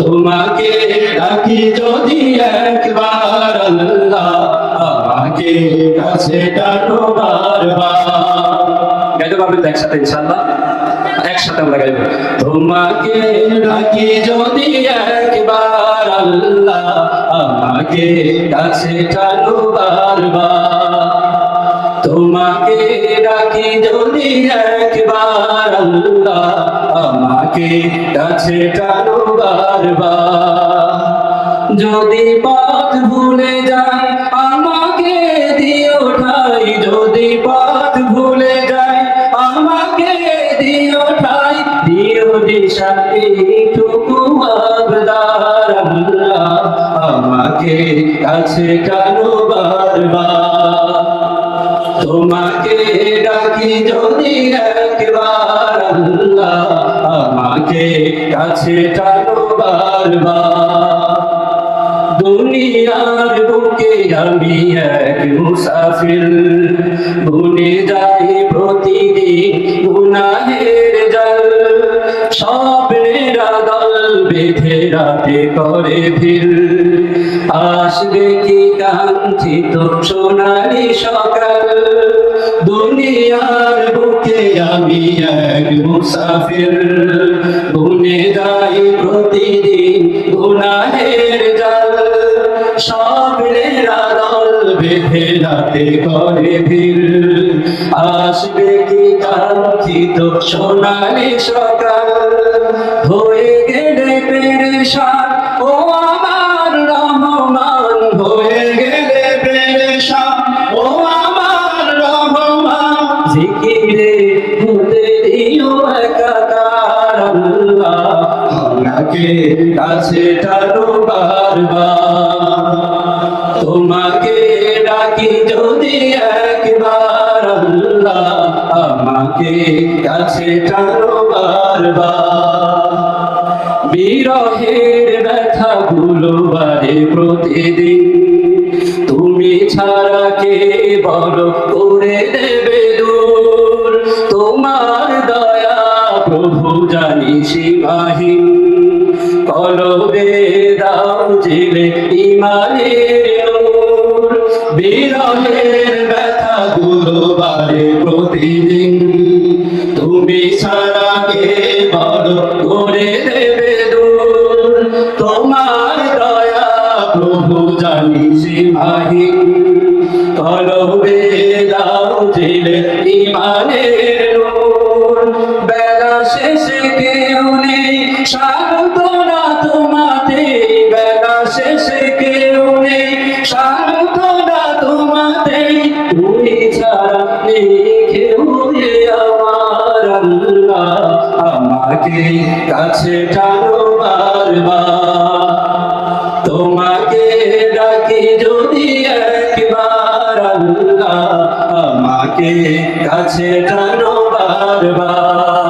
তোমাকে ডাকি যদি একবার আল্লাহ আমাকে কাছে টানো বারবার। গাইতে পারবেন একসাথে ইনশাল্লাহ একসাথে আমরা গাইব। তোমাকে ডাকি যদি একবার আল্লাহ আমাকে কাছে টানো বারবার। তোমাকে ডাকি যদি একবার আল্লাহ আমাকে কাছে টানো বারবার। যদি পথ ভুলে যাই আমাকে দিও ঠাই। যদি পথ ভুলে যাই আমাকে দিও ঠাই। দিও দিশা এইটুকু আবদার, আল্লাহ আমাকে কাছে টানো বারবার। তোমাকে ডাকি যদি একবার আল্লাহ আমাকে কাছে টানো বারবার। দুনিয়ার বুকে আমি এক মুসাফির, ভুলে যাই প্রতিদিন গুনাহের জল। দল রাতে করে ভিড়। আসবে কি কাঙ্ক্ষিত সোনালি সকাল? দুনিয়ার বুকে আমি এক মুসাফির। ভুলে যাই প্রতিদিন গুনাহের জল। স্বপ্নের দল বেঁধে রাতে করে ভিড়। আসবে কি কাঙ্ক্ষিত সোনালি সকাল? জিকিরে হতে দিও একাকার আল্লাহ। আপনাকে কাছে টানো বারবার। তোমাকে ডাকি যদি একবার আল্লাহ। আমাকে কাছে টানো বারবার। বিরহের ব্যথা গুলো বারে প্রতিদিন। তুমি ছাড়া কে বড় করে দেবে? জানি সীমাহীন কলবে দাও জেলে ইমানের নূর। ব্যথা গুলো বারে প্রতিদিন। তুমি ছাড়া কে বড় করে দেবে দূর? তোমার দয়া প্রভু জানি সীমাহীন কলবে দাও জেলে ইমানের নেই সান্ত্বনা তোমাতে, বেলা শেষে কেউ নেই। সান্ত্বনা তোমাতে, তুমি কাছে টানো বারবার। তোমাকে ডাকি যদি একবার আল্লাহ, আমাকে কাছে টানো বারবার।